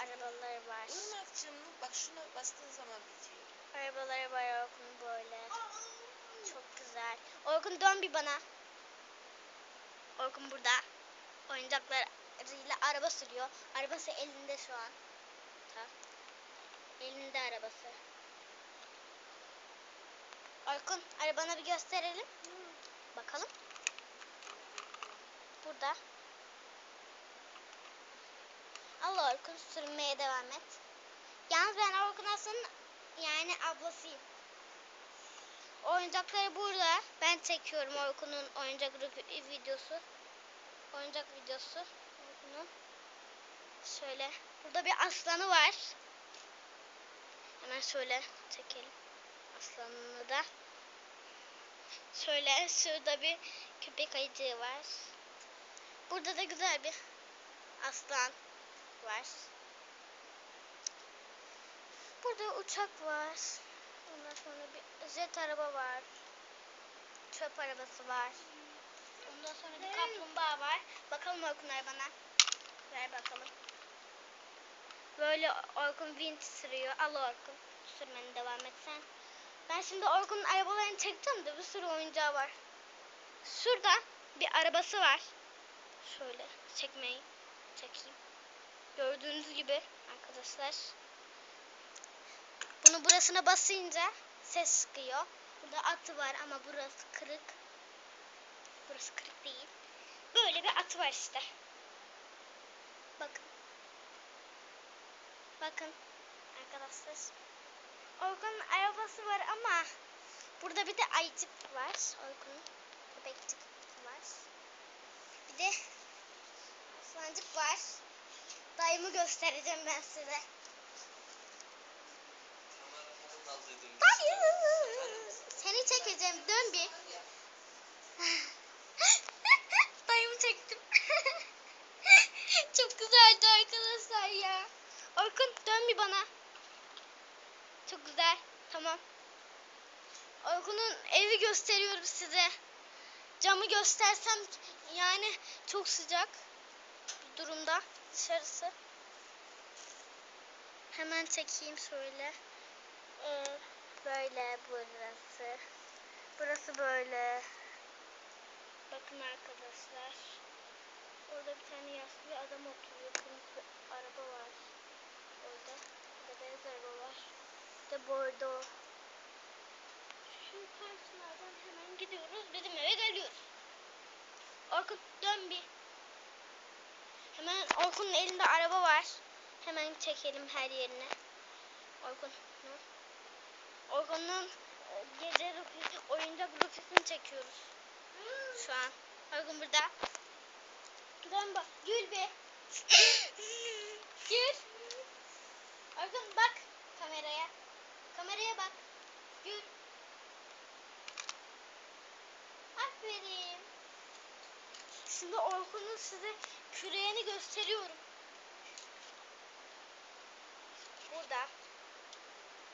arabaları var. Irmak'cığım bak şuna bastığın zaman bitiyor. Arabaları var Orkun böyle. Çok güzel. Orkun dön bir bana. Orkun burada. Oyuncaklarıyla araba sürüyor. Arabası elinde şu an. Ta. Elinde arabası. Orkun arabana bir gösterelim. Bakalım. Burada. Allah Orkun sürmeye devam et. Yalnız ben Orkun aslında yani ablasıyım. Oyuncakları burada. Ben çekiyorum Orkun'un oyuncak videosu. Oyuncak videosu. Orkun'un. Şöyle. Burada bir aslanı var. Hemen şöyle çekelim. Aslanını da. Şöyle şurada bir köpek ayıcığı var. Burada da güzel bir aslan var. Burada uçak var. Ondan sonra bir jet araba var. Çöp arabası var. Ondan sonra bir kaplumbağa var. Bakalım Orkun bana. Ver bakalım. Böyle Orkun vinç sürüyor. Al Orkun. Sürmeni devam et sen. Ben şimdi Orkun'un arabalarını çekeceğim de bir sürü oyuncağı var. Şurada bir arabası var. Şöyle çekmeyi çekeyim. Gördüğünüz gibi arkadaşlar. Bunu burasına basınca ses çıkıyor. Burada atı var ama burası kırık. Burası kırık değil. Böyle bir atı var işte. Bakın. Bakın arkadaşlar. Orkun'un arabası var ama burada bir de ayıcık var. Orkun'un köpekçik var. Bir de aslancık var. Dayımı göstereceğim ben size. Dayı. Seni çekeceğim. Dön bir. Dayımı çektim. Çok güzeldi arkadaşlar ya. Orkun dön bir bana. Çok güzel. Tamam. Orkun'un evi gösteriyorum size. Camı göstersem yani çok sıcak durumda dışarısı. Hemen çekeyim şöyle. Ee, böyle burası. Burası böyle. Bakın arkadaşlar. Orada bir tane yaşlı bir adam oturuyor. Kırmızı bir araba var. Orada. Burada beyaz araba var. Bir de bordo. Şu karşılardan hemen gidiyoruz. Bizim eve geliyoruz. Orkun dön bir. Hemen Orkun'un elinde araba var. Hemen çekelim her yerine. Orkun. Orkun'un e, gece oyuncak rufisini çekiyoruz. Şu an. Orkun burada. Dön bak. Gül bir. Gül. Orkun bak kameraya. Kameraya bak. Gül. Aferin. Şimdi Orkun'un size küreğini gösteriyorum. Burada.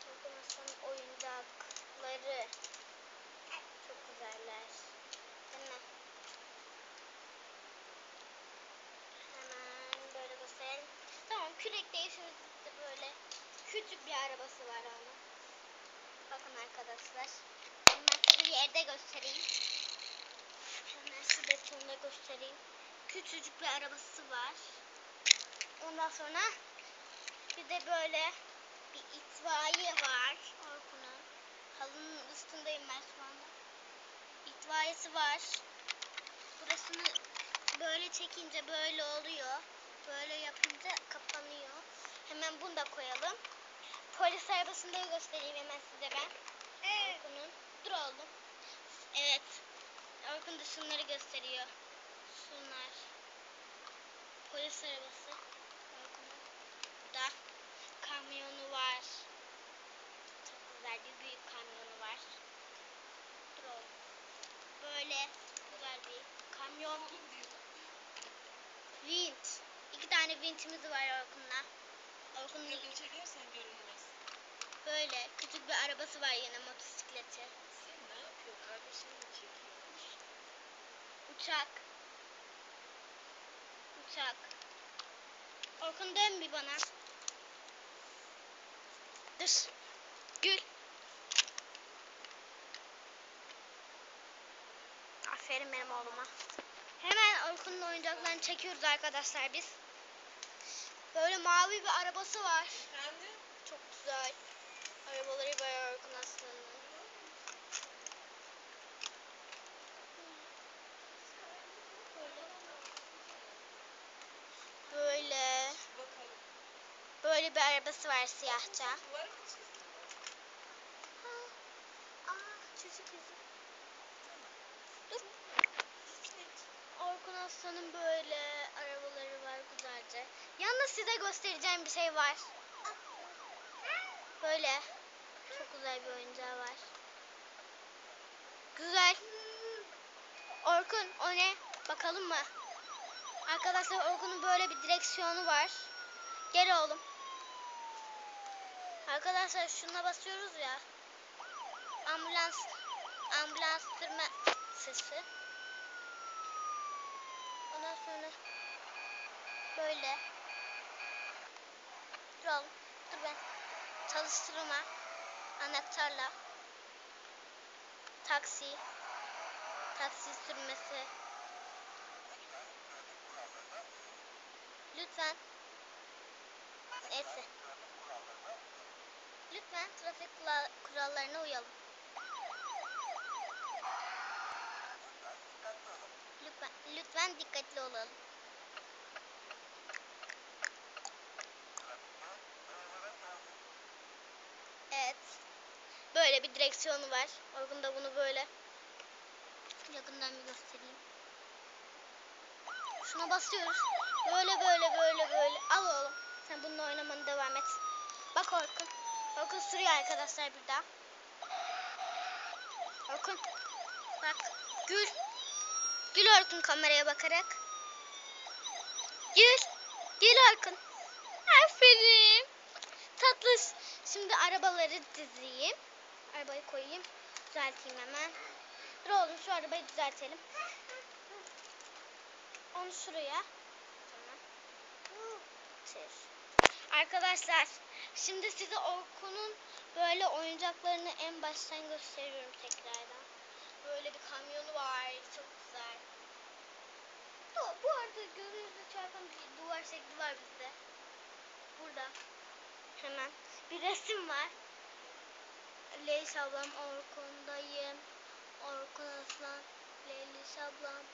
Orkun Aslan'ın oyuncakları. Çok güzeller. Hemen. Hemen böyle gösterelim. Tamam kürek değil şimdi de böyle küçük bir arabası var onun. Bakın arkadaşlar. Hemen size yerde göstereyim. Hemen size betonda göstereyim. Küçücük bir arabası var. Ondan sonra bir de böyle bir itfaiye var Orkun'un. Halının üstündeyim ben şu anda. İtfaiyesi var. Burasını böyle çekince böyle oluyor. Böyle yapınca kapanıyor. Hemen bunu da koyalım. Polis arabasını da göstereyim hemen size ben. Orkun'un. Dur oğlum. Evet. Orkun da şunları gösteriyor. Şunlar. Polis arabası. Da kamyonu var. Çok güzel bir büyük kamyonu var. Oğlum. Böyle güzel bir kamyon. Vint. İki tane vintimiz var Orkun'la. Orkun'un Video çekersen görünmez. böyle küçük bir arabası var yine motosikleti. Sen ne yapıyorsun? Kardeşini mi çekiyormuş? Uçak. Uçak. Orkun dön bir bana. Dur. Gül. Aferin benim oğluma. Hemen Orkun'un oyuncaklarını çekiyoruz arkadaşlar biz. Böyle mavi bir arabası var. Efendim? Çok güzel. Arabaları bayağı Orkun aslında. Böyle. Bakalım. Böyle bir arabası var siyahça. Ha. Aa, çocuk izi. Dur. Orkun Aslan'ın böyle arabaları var güzelce. Yalnız size göstereceğim bir şey var. Böyle çok güzel bir oyuncağı var. Güzel. Orkun o ne? Bakalım mı? Arkadaşlar Orkun'un böyle bir direksiyonu var. Gel oğlum. Arkadaşlar şuna basıyoruz ya. Ambulans ambulans sürme sesi. Ondan sonra böyle. Dur oğlum. Dur ben. Çalıştırma. Anahtarla. Taksi. Taksi sürmesi. Lütfen. Neyse. Trafik kurallarına uyalım. Lütfen, lütfen dikkatli olalım. Evet. Böyle bir direksiyonu var. Orgun da bunu böyle yakından bir göstereyim. Şuna basıyoruz. Böyle böyle böyle böyle. Al oğlum. Sen bununla oynamanı devam et. Bak Orkun. Orkun sürüyor arkadaşlar bir daha. Orkun. Bak. Gül. Gül Orkun kameraya bakarak. Gül. Gül Orkun. Aferin. Tatlış. Şimdi arabaları dizeyim. Arabayı koyayım. Düzelteyim hemen. Dur oğlum şu arabayı düzeltelim. Onu şuraya. Tamam. Şey. Arkadaşlar şimdi size Orkun'un böyle oyuncaklarını en baştan gösteriyorum tekrardan. Böyle bir kamyonu var. Çok güzel. Bu, arada gözünüzü çarpan bir duvar şekli var bizde. Burada. Hemen. Bir resim var. Leyla ablam Orkun'dayım. Orkun Aslan. Leyla ablam.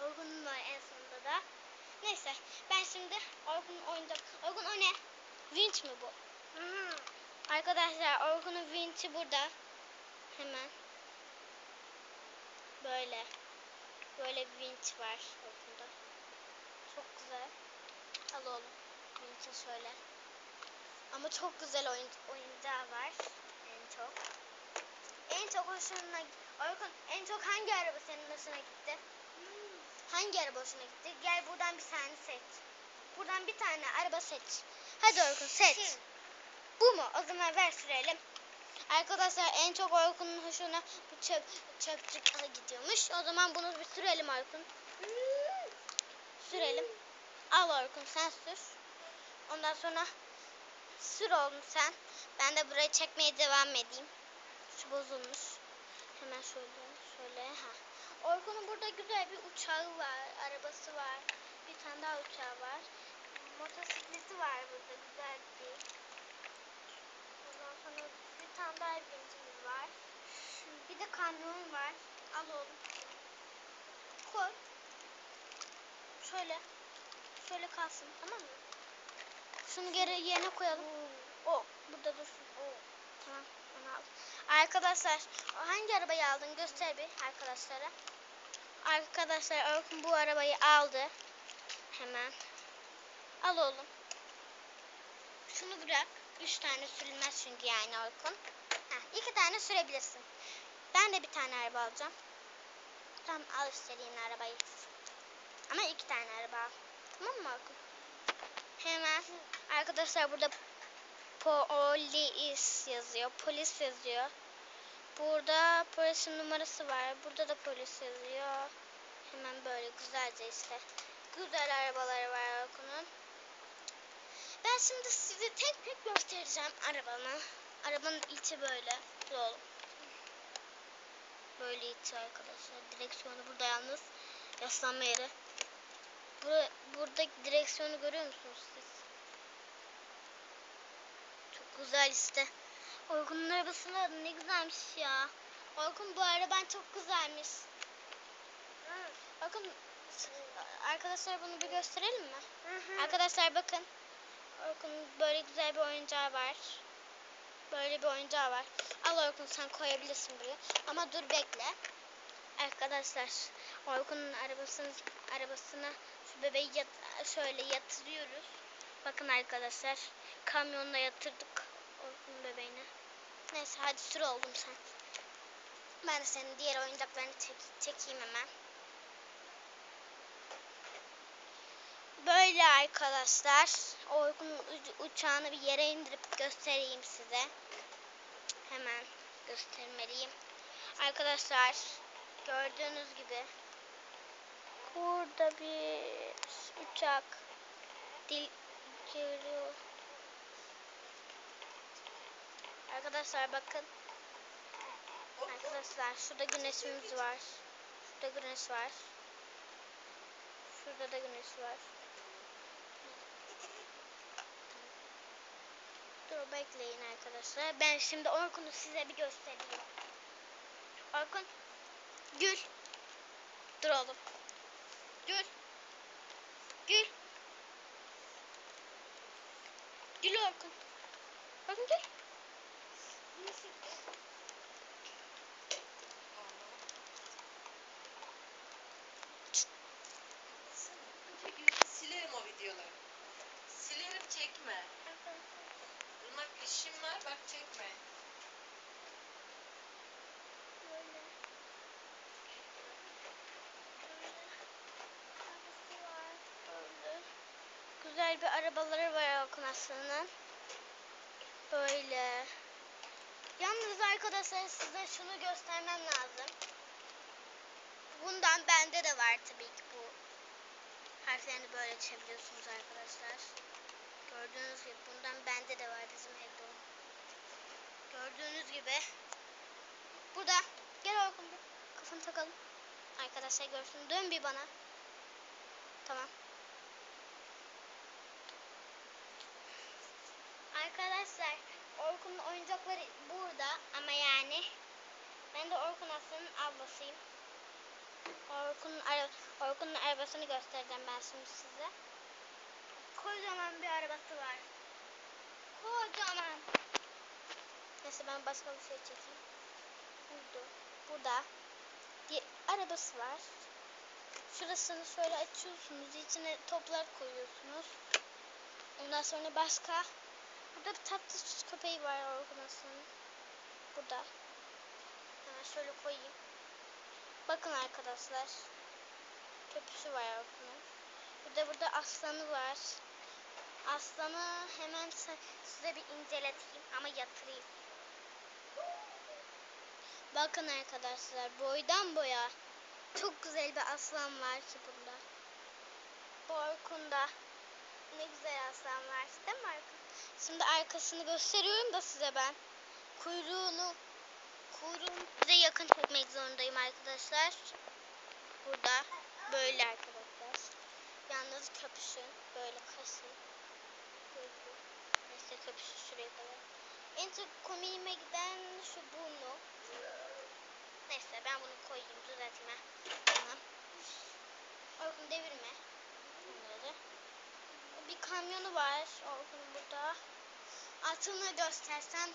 Orkun var en sonunda da. Neyse ben şimdi Orkun'un oyuncak. Orkun o ne? Vinç mi bu? Arkadaşlar Orkun'un vinç'i burada. Hemen. Böyle. Böyle bir vinç var Orkun'da. Çok güzel. Al oğlum. Vinç'i şöyle. Ama çok güzel oyun, oyuncağı var. En çok. En çok hoşuna Orkun en çok hangi araba senin hoşuna gitti? Hangi araba hoşuna gitti? Gel buradan bir tane seç. Buradan bir tane araba seç. Hadi Orkun seç. Bu mu? O zaman ver sürelim. Arkadaşlar en çok Orkun'un hoşuna bu çöp, çöpçük gidiyormuş. O zaman bunu bir sürelim Orkun. Sürelim. Al Orkun sen sür. Ondan sonra sür oğlum sen. Ben de burayı çekmeye devam edeyim. Şu bozulmuş. Hemen şöyle şöyle ha. Orkun'un burada güzel bir uçağı var, arabası var. Bir tane daha uçağı var. Motosikleti var burada güzel bir. Ondan sonra bir tane daha vincimiz var. Bir de kamyon var. Al oğlum. Koy. Şöyle. Şöyle kalsın tamam mı? Şunu geri yerine koyalım. O burada dursun. Tamam onu al. Arkadaşlar hangi arabayı aldın göster bir arkadaşlara. Arkadaşlar Orkun bu arabayı aldı. Hemen. Al oğlum. Şunu bırak. Üç tane sürülmez çünkü yani Orkun. Heh, iki tane sürebilirsin. Ben de bir tane araba alacağım. Tamam al istediğin arabayı. Ama iki tane araba al. Tamam mı Orkun? Hemen arkadaşlar burada polis yazıyor. Polis yazıyor. Burada polisin numarası var. Burada da polis yazıyor. Hemen böyle güzelce işte. Güzel arabaları var Orkun'un. Ben şimdi size tek tek göstereceğim arabanı. Arabanın içi böyle. Yol. Böyle içi arkadaşlar. Direksiyonu burada yalnız. Yaslanma yeri. Bura, buradaki direksiyonu görüyor musunuz siz? Çok güzel işte. Orkun'un arabasının adı ne güzelmiş ya. Orkun bu araban çok güzelmiş. Bakın arkadaşlar bunu bir gösterelim mi? Arkadaşlar bakın. Orkun'un böyle güzel bir oyuncağı var. Böyle bir oyuncağı var. Al Orkun sen koyabilirsin buraya. Ama dur bekle. Arkadaşlar Orkun'un arabasını arabasına şu bebeği yat- şöyle yatırıyoruz. Bakın arkadaşlar kamyonla yatırdık Orkun'un bebeğini. Neyse hadi sür oldum sen. Ben senin diğer oyuncaklarını çek- çekeyim hemen. Böyle arkadaşlar. Ucu- uçağını bir yere indirip göstereyim size. Hemen göstermeliyim. Arkadaşlar gördüğünüz gibi burada bir uçak dil geliyor. Arkadaşlar bakın. Arkadaşlar şurada güneşimiz var. Şurada güneş var. Şurada da güneş var. Dur bekleyin arkadaşlar. Ben şimdi Orkun'u size bir göstereyim. Orkun. Gül. Dur oğlum. Gül. Gül. Gül Orkun. Orkun gül. Silerim o videoları. Silerim çekme. Bunlar işim var bak çekme. Böyle. Güzel bir arabaları var Orkun Aslan'ın. Böyle. Yalnız arkadaşlar size şunu göstermem lazım. Bundan bende de var tabii ki bu. Harflerini böyle çeviriyorsunuz arkadaşlar. Gördüğünüz gibi bundan bende de var bizim o. Gördüğünüz gibi. Burada. Gel Orkun bir. Kafanı takalım. Arkadaşlar görsün. Dön bir bana. Tamam. Arkadaşlar Orkun'un oyuncakları burada ama yani ben de Orkun Aslan'ın ablasıyım. Orkun'un ara Orkun'un arabasını göstereceğim ben şimdi size. Kocaman bir arabası var. Kocaman. Neyse ben başka bir şey çekeyim. Burada. Burada bir arabası var. Şurasını şöyle açıyorsunuz. içine toplar koyuyorsunuz. Ondan sonra başka Burada bir tatlı süs köpeği var Orkunas'ın. Burada. Hemen şöyle koyayım. Bakın arkadaşlar. Köpüsü var Orkun'un. Bir de burada aslanı var. Aslanı hemen si- size bir inceleteyim ama yatırayım. Bakın arkadaşlar boydan boya çok güzel bir aslan var ki burada. Bu Orkun'da ne güzel aslan var değil mi? Şimdi arkasını gösteriyorum da size ben. Kuyruğunu kuyruğunu size yakın çekmek zorundayım arkadaşlar. Burada böyle arkadaşlar. Yalnız köpüşün böyle kası. Neyse köpüşü şuraya kadar. En çok komiğime giden şu burnu. Neyse ben bunu koyayım düzeltme. Tamam. Orkun devirme. Bunları. Bir kamyonu var Orkun'un burada. Atını göstersem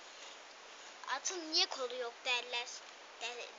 atın niye kolu yok derler. Der,